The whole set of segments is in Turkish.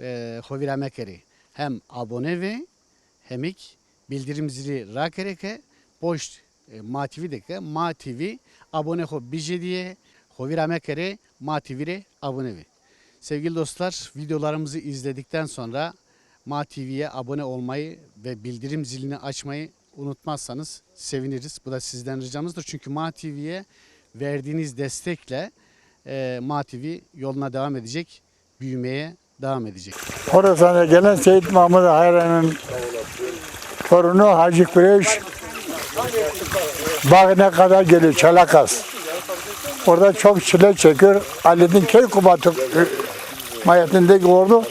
e, xwevîra me kerê hem abone ve hemik bildirim zili rakereke poşt e, Ma TV deke Ma TV abone xo bije diye xwevîra me kerê Ma TV'ye abone ve. Sevgili dostlar videolarımızı izledikten sonra Ma TV'ye abone olmayı ve bildirim zilini açmayı unutmazsanız seviniriz. Bu da sizden ricamızdır. Çünkü Ma TV'ye verdiğiniz destekle e, Ma TV yoluna devam edecek, büyümeye devam edecek. Horasan'a gelen Seyit Mahmud Hayran'ın torunu Hacı Kureş Bağına kadar geliyor Çalakas. Orada çok çile çekiyor. Ali'nin köy kubatı mayetindeki ordu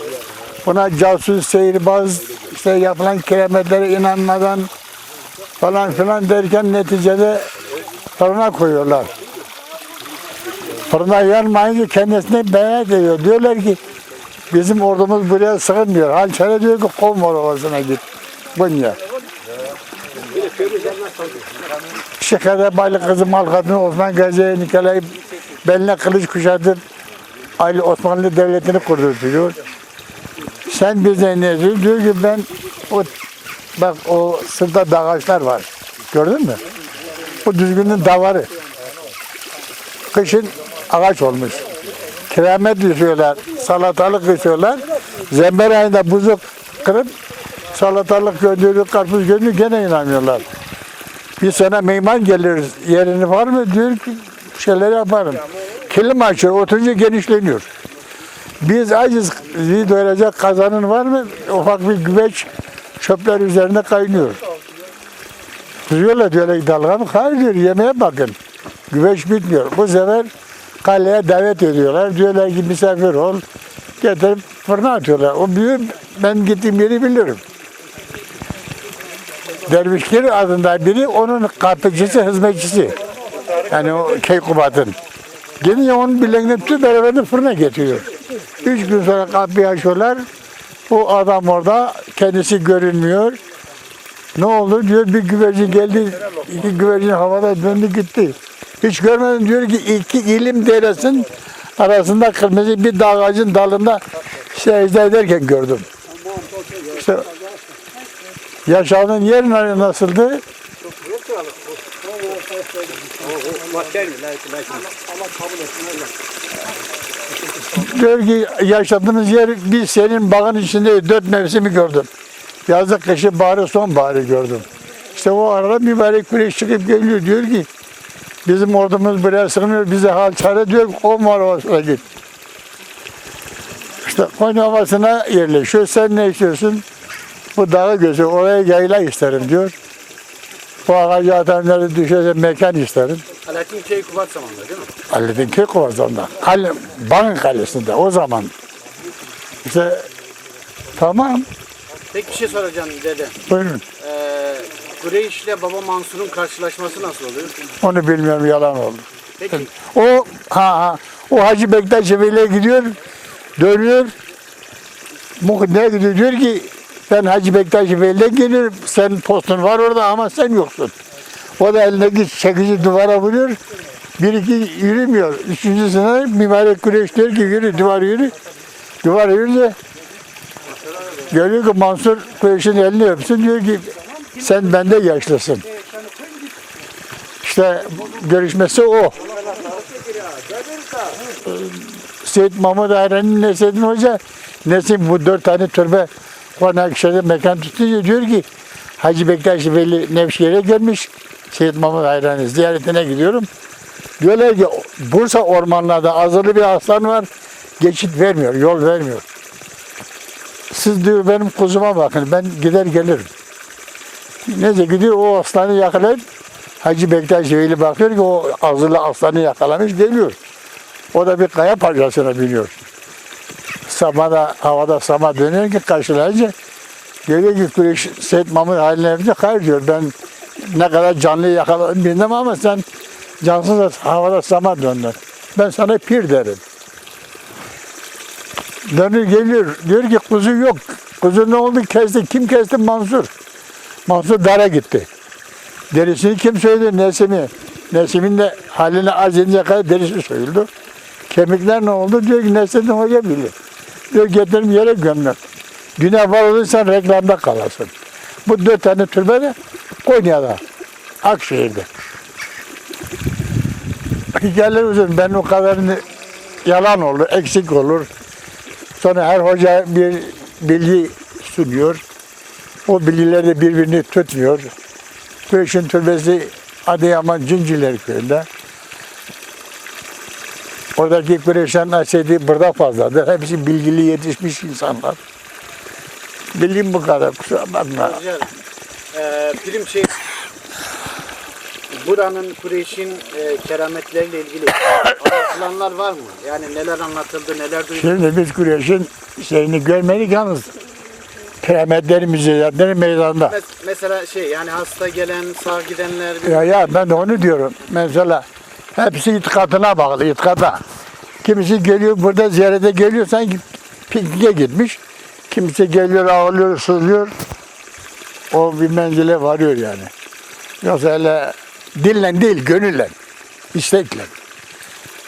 buna casus, seyirbaz, işte yapılan kerametlere inanmadan falan filan derken neticede fırına koyuyorlar. Fırına yanmayınca kendisine beyan ediyor. Diyorlar ki Bizim ordumuz buraya sığınmıyor. Hançere diyor ki Komor Ovası'na git. Bunya. Şekerde Baylı kızı Malkat'ın Osman Gazi'ye Nikolay beline kılıç kuşatıp Ali Osmanlı Devleti'ni kurdu diyor. Sen bize ne diyor? Diyor ki ben o bak o sırtta dağaçlar var. Gördün mü? Bu düzgünün davarı. Kışın ağaç olmuş keramet düşüyorlar, salatalık düşüyorlar. Zember ayında buzu kırıp salatalık gönderiyor, karpuz gönderiyor gene inanmıyorlar. Bir sene meyman gelir, yerini var mı? Diyor ki şeyler yaparım. Kilim açıyor, oturunca genişleniyor. Biz aciz doyuracak kazanın var mı? Ufak bir güveç çöpler üzerinde kaynıyor. Kızıyorlar diyorlar dalga mı? Hayır diyor, yemeğe bakın. Güveç bitmiyor. Bu sefer kaleye davet ediyorlar. Diyorlar ki misafir ol. Getirip fırına atıyorlar. O büyük ben gittiğim yeri bilirim. Dervişgir adında biri onun kapıcısı, hizmetçisi. Yani o Keykubat'ın. Gidince onun bileğini tüm beraber fırına getiriyor. Üç gün sonra kapıyı açıyorlar. O adam orada kendisi görünmüyor. Ne oldu diyor bir güvercin geldi. iki güvercin havada döndü gitti. Hiç görmedim diyor ki iki ilim deresinin arasında kırmızı bir dağ ağacın dalında secde ederken gördüm. İşte yaşadığın yer nasıldı? Diyor ki yaşadığınız yer bir senin bağın içinde dört mevsimi gördüm. Yazlık, kışı, baharı, sonbaharı gördüm. İşte o arada mübarek güneş çıkıp geliyor diyor ki bizim ordumuz buraya sığınıyor bize hal çare diyor Konya Ovası'na git. İşte Konya Ovası'na yerleşiyor. Sen ne istiyorsun? Bu dağı gözü oraya yayla isterim diyor. Bu ağacı atanları düşerse mekan isterim. Alaaddin Keykubat zamanında değil mi? Halid'in Kök Ovası'nda. Kale, Ban Kalesi'nde o zaman. İşte tamam Tek bir şey soracağım dede. buyurun. Ee, Kureyş ile Baba Mansur'un karşılaşması nasıl oluyor? Onu bilmiyorum yalan oldu. Peki O ha ha o Hacı Bektaş Efe'yle gidiyor, dönüyor. Ne gidiyor? Diyor ki ben Hacı Bektaş Efe'yle geliyorum. Senin postun var orada ama sen yoksun. O da elindeki çekici duvara vuruyor. Bir iki yürümüyor. Üçüncüsüne mübarek güreş diyor ki yürü duvar yürü. Duvar yürüyünce görüyor ki Mansur Kureyş'in elini öpsün diyor ki sen bende yaşlısın. İşte görüşmesi o. Seyit Mahmut Ayran'ın Nesedin Hoca Nesin bu dört tane türbe Konakşehir'de mekan tutuyor diyor ki Hacı Bektaş Veli Nevşehir'e gelmiş Seyit Mahmut Ayran'ın ziyaretine gidiyorum. Diyorlar ki Bursa ormanlarda azılı bir aslan var geçit vermiyor, yol vermiyor. Siz diyor benim kuzuma bakın ben gider gelirim. Neyse gidiyor o aslanı yakalayıp Hacı Bektaş Veli bakıyor ki o azılı aslanı yakalamış geliyor. O da bir kaya parçasına biniyor. Samada, havada sama dönüyor ki karşılayınca geliyor ki Kureyş Seyit Mahmut haline yapınca hayır diyor ben ne kadar canlı yakaladım bilmem ama sen cansız da havada sama döndün. Ben sana pir derim. Dönüyor geliyor diyor ki kuzu yok. Kuzu ne oldu kesti. Kim kesti? Mansur. Mansur dara gitti. Derisini kim söyledi? Nesimi. Nesim'in de haline edince kadar derisi soyuldu. Kemikler ne oldu? Diyor ki Nesrettin Hoca bilir. Diyor getirin yere gömmek. Günah var olursan reklamda kalasın. Bu dört tane türbe de Konya'da. Akşehir'de. Hikayeler uzun. Ben o kadarını yalan olur, eksik olur. Sonra her hoca bir bilgi sunuyor. O bilgiler de birbirini tutmuyor. Bu işin türbesi Adıyaman Cinciler köyünde. Oradaki Kureyşen asedi burada fazladır. Hepsi bilgili yetişmiş insanlar. Bilgim bu kadar kusura bakma. Güzel. Ee, film şey buranın Kureyş'in e, kerametleriyle ilgili anlatılanlar var mı? Yani neler anlatıldı, neler duyuldu? Şimdi biz Kureyş'in şeyini görmedik yalnız piramitleri müzeleri meydanında. Mes- Mesela şey yani hasta gelen, sağ gidenler Ya ya ben de onu diyorum. Mesela hepsi itikadına bağlı, itikada. Kimisi geliyor burada ziyarete geliyor sanki pikniğe gitmiş. Kimisi geliyor ağlıyor, sızlıyor. O bir menzile varıyor yani. Yoksa öyle dille değil, gönülle, istekle.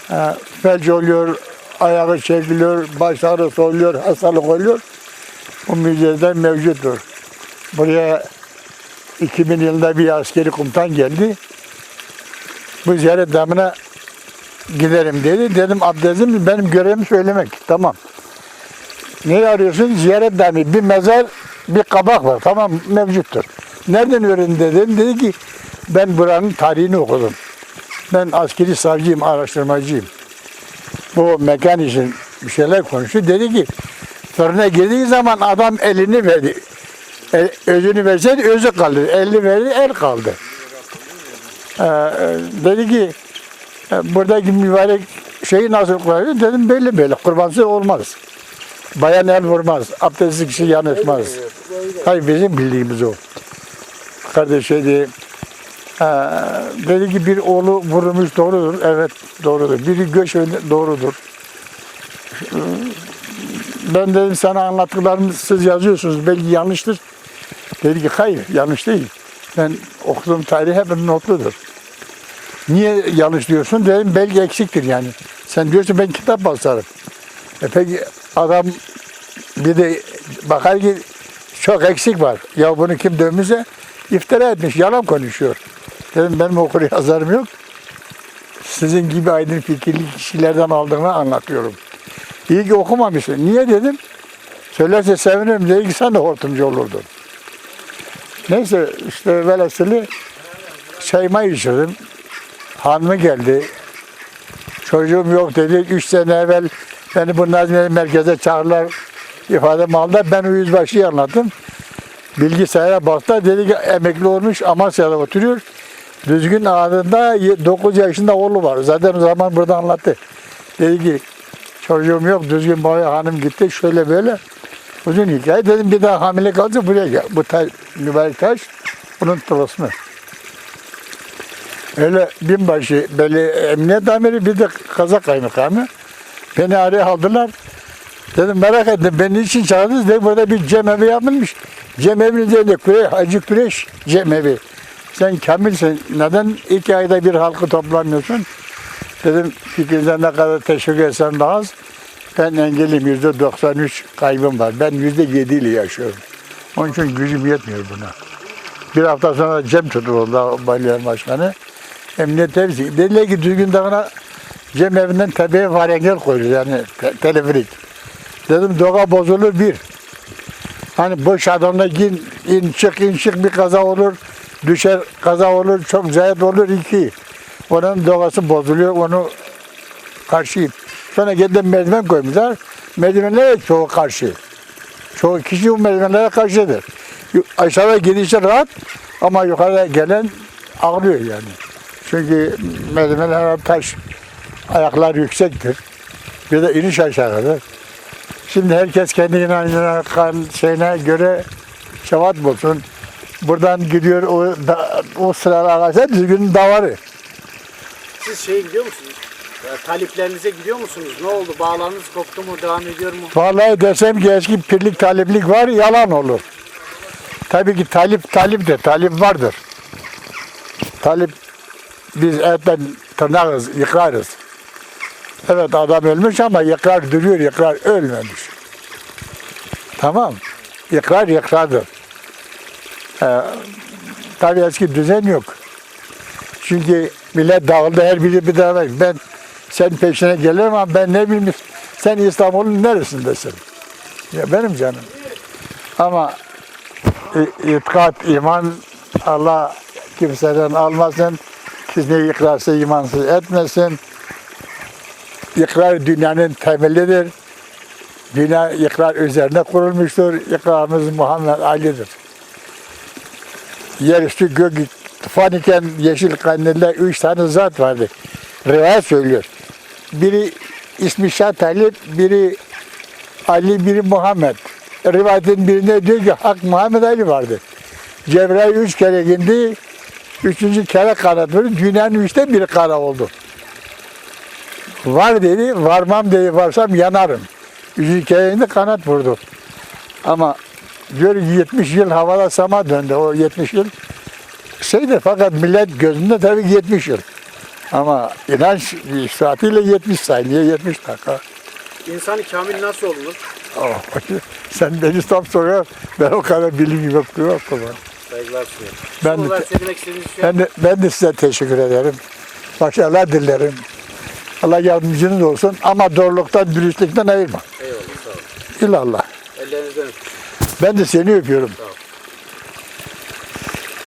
Ha, felç oluyor, ayağı çekiliyor, baş ağrısı oluyor, hastalık oluyor. Bu müzede mevcuttur. Buraya 2000 yılında bir askeri komutan geldi. Bu ziyaret damına giderim dedi. Dedim abdestim benim görevim söylemek. Tamam. Ne arıyorsun? Ziyaret damı. Bir mezar, bir kabak var. Tamam mevcuttur. Nereden öğrendin dedim. Dedi ki ben buranın tarihini okudum. Ben askeri savcıyım, araştırmacıyım. Bu mekan için bir şeyler konuştu. Dedi ki fırına girdiği zaman adam elini verdi. El, özünü verseydi özü kaldı. Elini verdi, el kaldı. Ee, dedi ki e, buradaki mübarek şeyi nasıl koyuyor? Dedim belli belli. Kurbansız olmaz. Bayan el vurmaz. Abdestli kişi yanıtmaz. Hayır bizim bildiğimiz o. Kardeş dedi, ee, dedi ki bir oğlu vurulmuş doğrudur. Evet doğrudur. Biri göç doğrudur. Ben dedim sana anlattıklarımı siz yazıyorsunuz. Belki yanlıştır. Dedi ki hayır yanlış değil. Ben okuduğum tarih hep notludur. Niye yanlış diyorsun? Dedim belki eksiktir yani. Sen diyorsun ben kitap basarım. E peki adam bir de bakar ki çok eksik var. Ya bunu kim dövmüşse iftira etmiş, yalan konuşuyor. Dedim benim okur yazarım yok. Sizin gibi aydın fikirli kişilerden aldığımı anlatıyorum. İyi ki okumamışsın. Niye dedim? Söylerse sevinirim ki sen de hortumcu olurdun. Neyse işte velhasılı çayıma içirdim. Hanımı geldi. Çocuğum yok dedi. Üç sene evvel beni bu Nazmiye merkeze çağırırlar ifade aldı. Ben o yüzbaşıyı anlattım. Bilgisayara baktı. Dedi ki emekli olmuş Amasya'da oturuyor. Düzgün ağzında 9 yaşında oğlu var. Zaten o zaman burada anlattı. Dedi ki çocuğum yok düzgün boya hanım gitti şöyle böyle. Uzun hikaye. Dedim bir daha hamile kalınca buraya gel. Bu taş, mübarek taş bunun tılısmı. Öyle binbaşı, böyle emniyet amiri bir de kaza kaymakamı. Beni araya aldılar. Dedim merak ettim beni niçin çağırdınız? Dedim burada bir cemevi yapılmış. Cemevinin üzerinde küre, Hacı Küreş cemevi. Sen kamilsin. Neden iki ayda bir halkı toplamıyorsun? Dedim fikrinize ne kadar teşekkür etsem daha az. Ben engelim yüzde 93 kaybım var. Ben yüzde 7 ile yaşıyorum. Onun için gücüm yetmiyor buna. Bir hafta sonra Cem tutuldu Balyan Başkanı. Emniyet hepsi. Dediler ki düzgün dağına Cem evinden tepeye var engel koyuyor yani te- teleferik. Dedim doğa bozulur bir. Hani boş adamla in, in çık in çık bir kaza olur. Düşer kaza olur çok zayıf olur iki. Onun doğası bozuluyor onu karşıyım. Sonra geldim merdiven koymuşlar. Merdivenlere çoğu karşı. Çoğu kişi bu merdivenlere karşıdır. Aşağıda gidişi rahat ama yukarıda gelen ağlıyor yani. Çünkü merdivenler taş. Ayaklar yüksektir. Bir de iniş aşağıdır. Şimdi herkes kendi inancına, şeyine göre cevap bulsun. Buradan gidiyor o, da, o sıralar arkadaşlar düzgün davarı. Siz şey gidiyor musunuz? Taliplerinize gidiyor musunuz? Ne oldu? Bağlarınız koptu mu? Devam ediyor mu? Vallahi desem ki eski pirlik taliplik var yalan olur. Tabii ki talip talip de talip vardır. Talip biz etten tırnağız, yıkarız. Evet adam ölmüş ama ikrar duruyor, ikrar ölmemiş. Tamam. İkrar ikrardır. Ee, tabii eski düzen yok. Çünkü millet dağıldı her biri bir tarafa. Ben sen peşine gelirim ama ben ne bileyim sen İstanbul'un neresindesin? Ya benim canım. Ama i- itikat, iman Allah kimseden almasın. Siz ne ikrarsa imansız etmesin. İkrar dünyanın temelidir. Dünya ikrar üzerine kurulmuştur. İkrarımız Muhammed Ali'dir. Yerüstü gök tufan iken yeşil kandilde üç tane zat vardı. Rivayet söylüyor. Biri ismi Şah Talip, biri Ali, biri Muhammed. Rivayetin birinde diyor ki Hak Muhammed Ali vardı. Cebrail üç kere indi, üçüncü kere kanat verdi. Dünyanın üçte biri kara oldu. Var dedi, varmam dedi, varsam yanarım. Üçüncü kere indi kanat vurdu. Ama diyor 70 yıl havada sama döndü o 70 yıl. Şeydi fakat millet gözünde tabii 70 yıl. Ama inanç saatiyle 70 saniye 70 dakika. İnsan kamil nasıl olunur? Oh, sen beni tam soruyor. Ben o kadar bilim yok o zaman. Saygılar sunuyorum. Ben de- şey Ben de, ben de size teşekkür ederim. Başarılar dilerim. Allah yardımcınız olsun ama doğruluktan, dürüstlükten ayırma. Eyvallah sağ olun. İllallah. Ellerinizden öpün. Ben de seni öpüyorum. Sağ olun.